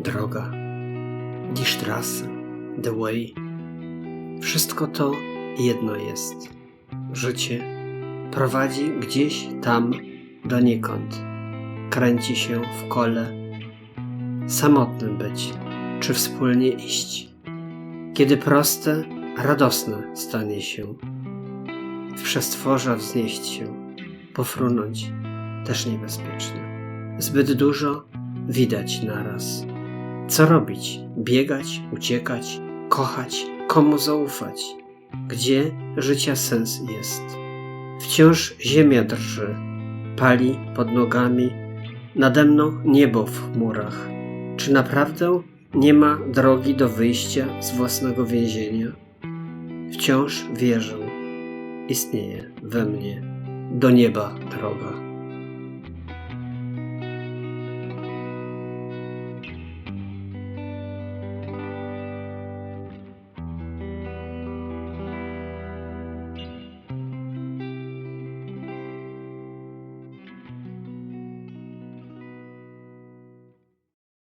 droga, die Straße, the way. Wszystko to jedno jest. Życie prowadzi gdzieś tam donikąd. Kręci się w kole. Samotnym być, czy wspólnie iść. Kiedy proste, radosne stanie się. W przestworza wznieść się, pofrunąć też niebezpieczne. Zbyt dużo widać naraz. Co robić? Biegać, uciekać, kochać, komu zaufać? Gdzie życia sens jest? Wciąż ziemia drży, pali pod nogami, nade mną niebo w chmurach. Czy naprawdę nie ma drogi do wyjścia z własnego więzienia? Wciąż wierzę, istnieje we mnie do nieba droga.